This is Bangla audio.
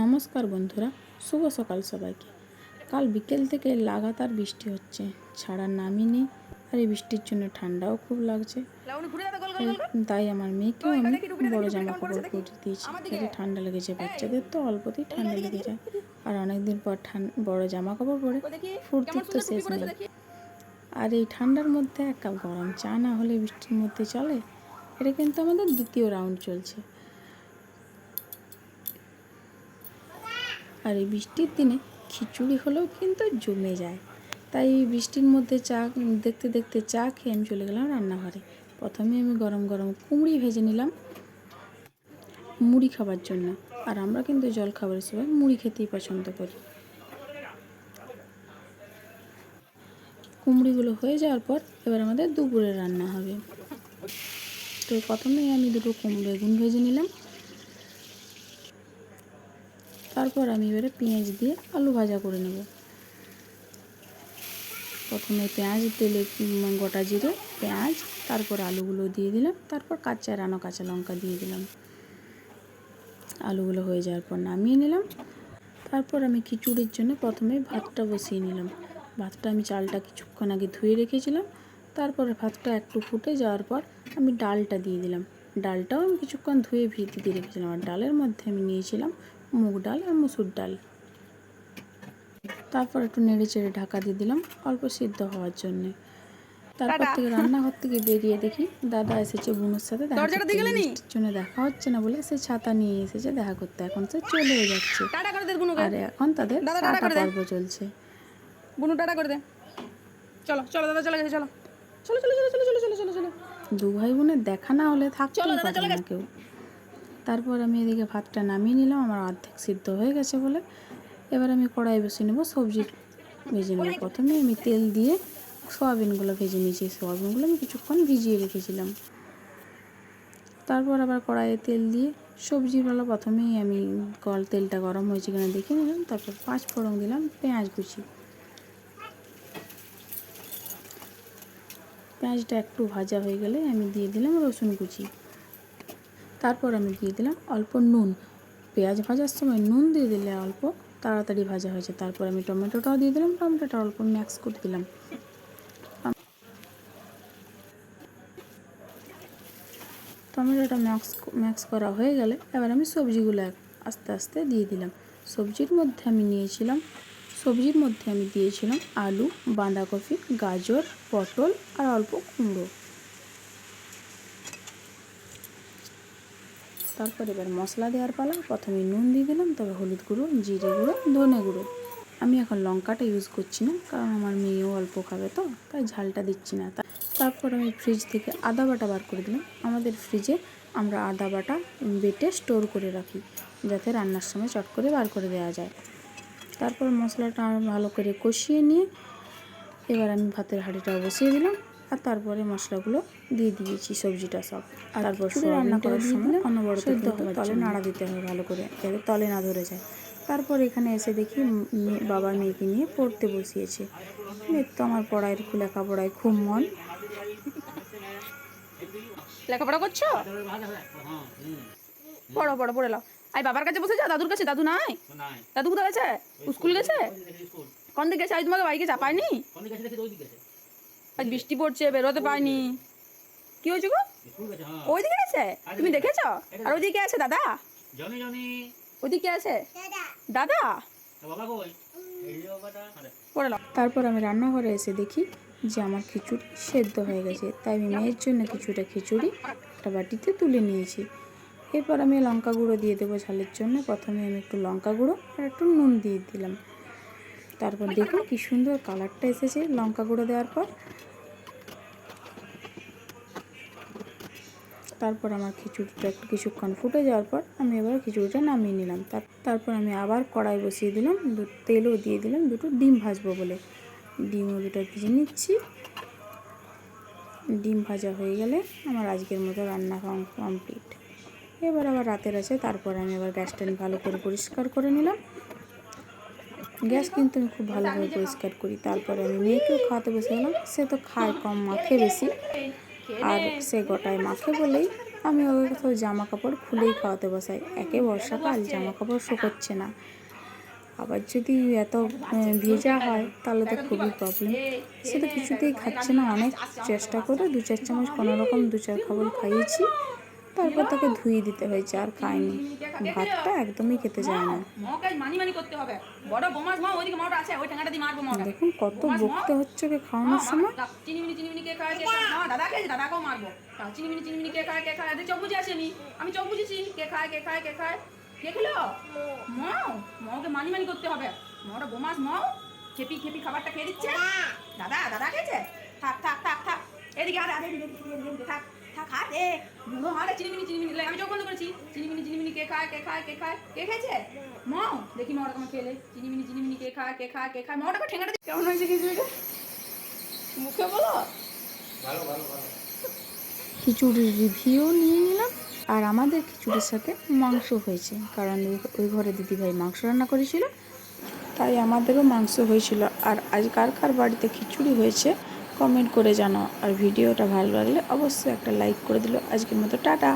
নমস্কার বন্ধুরা শুভ সকাল সবাইকে। কাল বিকেল থেকে লাগাতার বৃষ্টি হচ্ছে ছাড়ার নামই নেই আর এই বৃষ্টির জন্য ঠান্ডাও খুব লাগছে। তাই আমার মেয়েকেও আমি বড় জামা কাপড় পরে দিয়েছি যাতে ঠান্ডা লেগেছে বাচ্চাদের তো অল্পতেই ঠান্ডা লেগে যায়। আর অনেকদিন পর ঠান্ডা বড় জামা কাপড় পরে ফুর্তির তো শেষ নেই। আর এই ঠান্ডার মধ্যে এক কাপ গরম চা না হলে বৃষ্টির মধ্যে চলে এটা কিন্তু আমাদের দ্বিতীয় রাউন্ড চলছে। আর এই বৃষ্টির দিনে খিচুড়ি হলেও কিন্তু জমে যায়। তাই বৃষ্টির মধ্যে চা, দেখতে দেখতে চা খেয়ে আমি চলে গেলাম রান্নাঘরে। প্রথমে আমি গরম গরম কুমড়ি ভেজে নিলাম মুড়ি খাবার জন্য। আর আমরা কিন্তু জল খাবারের সময় মুড়ি খেতেই পছন্দ করি। কুমড়িগুলো হয়ে যাওয়ার পর এবার আমাদের দুপুরে রান্না হবে। তো প্রথমেই আমি দুটো কুমড়ো বেগুন ভেজে নিলাম। তারপর আমি এবারে পেঁয়াজ দিয়ে আলু ভাজা করে নেব। প্রথমে পেঁয়াজ, তেলে গোটা জিরে, পেঁয়াজ, তারপর আলুগুলো দিয়ে দিলাম, তারপর কাঁচা রানো কাঁচা লঙ্কা দিয়ে দিলাম। আলুগুলো হয়ে যাওয়ার পর নামিয়ে নিলাম। তারপর আমি খিচুড়ির জন্য প্রথমে ভাতটা বসিয়ে নিলাম। ভাতটা আমি চালটা কিছুক্ষণ আগে ধুয়ে রেখেছিলাম। তারপরে ভাতটা একটু ফুটে যাওয়ার পর আমি ডালটা দিয়ে দিলাম। ডালটাও আমি কিছুক্ষণ ধুয়ে ভিতে দিয়ে রেখেছিলাম। আর ডালের মধ্যে আমি নিয়েছিলাম মুগ ডাল আর মুসুর ডাল। তারপর একটু নেড়ে চেড়ে ঢাকা দিয়ে দিলাম অল্প সিদ্ধ হওয়ার জন্যে। তারপর থেকে রান্নাঘর থেকে বেরিয়ে দেখি দাদা এসেছে বুনুর সাথে জন্য দেখা হচ্ছে না বলে সে ছাতা নিয়ে এসেছে দেখা করতে। এখন সে চলেও যাচ্ছে। আর এখন তাদের টাটা। পর্ব চলছে। বুনু টাটা করে দে। চলো চলো দাদা চলে গেছে চলো। চলো চলো চলো চলো চলো চলো চলো দু ভাই বোনের দেখা না হলে পারে না কেউ। তারপর আমি এদিকে ভাতটা নামিয়ে নিলাম, আমার অর্ধেক সিদ্ধ হয়ে গেছে বলে। এবার আমি কড়াই বসিয়ে নেব, সবজি ভেজে নেব। প্রথমে আমি তেল দিয়ে সয়াবিনগুলো ভেজে নিয়েছি। সয়াবিনগুলো আমি কিছুক্ষণ ভিজিয়ে রেখেছিলাম। তারপর আবার কড়াইয়ে তেল দিয়ে সবজিগুলো প্রথমেই আমি কল তেলটা গরম হয়েছে কিনা দেখে নিলাম, তারপর পাঁচ ফোড়ন দিলাম পেঁয়াজ কুচি। পেঁয়াজটা একটু ভাজা হয়ে গেলে আমি দিয়ে দিলাম রসুন কুচি। তারপর আমি দিয়ে দিলাম অল্প নুন। পেঁয়াজ ভাজার সময় নুন দিয়ে দিলে অল্প তাড়াতাড়ি ভাজা হয়েছে তারপর আমি টমেটোটাও দিয়ে দিলাম, টমেটোটা অল্প ম্যাক্স করে দিলাম। টমেটোটা ম্যাক্স ম্যাক্স করা হয়ে গেলে এবার আমি সবজিগুলো আস্তে আস্তে দিয়ে দিলাম। সবজির মধ্যে আমি নিয়েছিলাম, সবজির মধ্যে আমি দিয়েছিলাম আলু, বাঁধাকপি, গাজর, পটল আর অল্প কুমড়ো। তারপর এবার মশলা দেওয়ার পালা। প্রথমে নুন দিয়ে দিলাম, তবে হলুদ গুঁড়ো, জিরে গুঁড়ো, ধনে গুঁড়ো। আমি এখন লঙ্কাটা ইউজ করছি না, কারণ আমার মেয়েও অল্প খাবে তো, তাই ঝালটা দিচ্ছি না। তারপর আমি ফ্রিজ থেকে আদা বাটা বার করে দিলাম। আমাদের ফ্রিজে আমরা আদা বাটা বেটে স্টোর করে রাখি, যাতে রান্নার সময় চট করে বার করে দেওয়া যায়। তারপর মশলাটা ভালো করে কষিয়ে নিয়ে এবার আমি ভাতের হাঁড়িটা বসিয়ে দিলাম। আর তারপরে মশলাগুলো দিয়ে দিয়েছি সবজিটা সব। আর তারপর রান্না করার সময় অনবরত তলে নাড়া দিতে হবে ভালো করে যাতে তলে না ধরে যায়। তারপর এখানে এসে দেখি মেয়ে- বাবা মেয়েকে নিয়ে পড়তে বসিয়েছে। মেয়ের তো আমার পড়াইয়ের লেখাপড়ায় খুব মন। লেখাপড়া করছ? পড়ো পড়ো পড়ে লাও আই বাবার কাছে বসে যা দাদুর কাছে। দাদু নাই? দাদু কোথায় গেছে? স্কুল গেছে? কোন দিকে গেছে? আজ তোমাকে বাইকে চাপায়নি আজ বৃষ্টি পড়ছে বেরোতে পাইনি কি হয়েছে গো? ওইদিকে আছে তুমি দেখেছ? আর ওইদিকে আছে দাদা? Johnny Johnny. ওইদিকে আছে? দাদা। তারপর আমি রান্নাঘরে এসে দেখি যে আমার খিচুড়ি সেদ্ধ হয়ে গেছে। তাই আমি মেয়ের জন্য কিছুটা খিচুড়ি একটা বাটিতে তুলে নিয়েছি। এরপর আমি লঙ্কা গুঁড়ো দিয়ে দেবো ঝালের জন্য। প্রথমে আমি একটু লঙ্কা গুঁড়ো আর একটু নুন দিয়ে দিলাম। তারপর দেখুন কি সুন্দর কালারটা এসেছে লঙ্কা গুঁড়ো দেওয়ার পর। তারপর আমার খিচুড়িটা একটু কিছুক্ষণ ফুটে যাওয়ার পর আমি এবার খিচুড়িটা নামিয়ে নিলাম। তার- তারপর আমি আবার কড়াই বসিয়ে দিলাম তেলও দিয়ে দিলাম, দুটো ডিম ভাজবো বলে। ডিমও দুটো ভেজে নিচ্ছি। ডিম ভাজা হয়ে গেলে আমার আজকের মতো রান্না কমপ্লিট। এবার আবার রাতের আছে, তারপর আমি আবার গ্যাসটা ভালো করে পরিষ্কার করে নিলাম। গ্যাস কিন্তু আমি খুব ভালোভাবে পরিষ্কার করি। তারপরে আমি মেয়েকেও খাওয়াতে বসে গেলাম, সে তো খায় কম, মাখে বেশি। আর সে গোটায় মাখে বলেই আমি ওকে কোথাও জামা কাপড় খুলেই খাওয়াতে বসাই। একে বর্ষাকাল জামা কাপড় শুকোচ্ছে না। আবার যদি এত ভেজা হয়, তাহলে তো খুবই প্রবলেম সে তো কিছুতেই খাচ্ছে না। অনেক চেষ্টা করে দু চার চামচ কোনো রকম দু চার খাবার খাইয়েছি। তারপর তাকে ধুয়ে দিতে হয়েছে আর খায়নি ভাতটা একদমই খেতে চায় না মানি মানি দেখুন কত বকতে হচ্ছে ওকে খাওয়ানোর সময় আমি চোখ বুঝেছি কে খায় কে খায় কে খায় কে খেলো মাও মাওকে মানি মানি করতে হবে মাওটা বোমাস মাও খেপি খেপি খাবারটা খেয়ে দিচ্ছে দাদা দাদা খেয়েছে থাক থাক থাক থাক এদিকে আর এদিকে, থাক চিনিমিনি চিনিমিনি আমি চোখ বন্ধ করেছি। চিনিমিনি চিনিমিনি কে খায় কে খায় কে খায় কে খেয়েছে? মাও দেখি মাওটা তোমার খেলে। চিনিমিনি চিনিমিনি কে খায় কে খায় কে খায়। কেমন হয়েছে খিচুড়িটা মুখে বলো। খিচুড়ির রিভিউ নিয়ে নিলাম। আর আমাদের খিচুড়ির সাথে মাংস হয়েছে। কারণ ওই- ওই ঘরে দিদিভাই মাংস রান্না করেছিল। তাই আমাদেরও মাংস হয়েছিল। আর আজ কার কার বাড়িতে খিচুড়ি হয়েছে কমেন্ট করে জানাও। আর ভিডিওটা ভালো লাগলে অবশ্যই একটা লাইক করে দিল। আজকের মতো টাটা।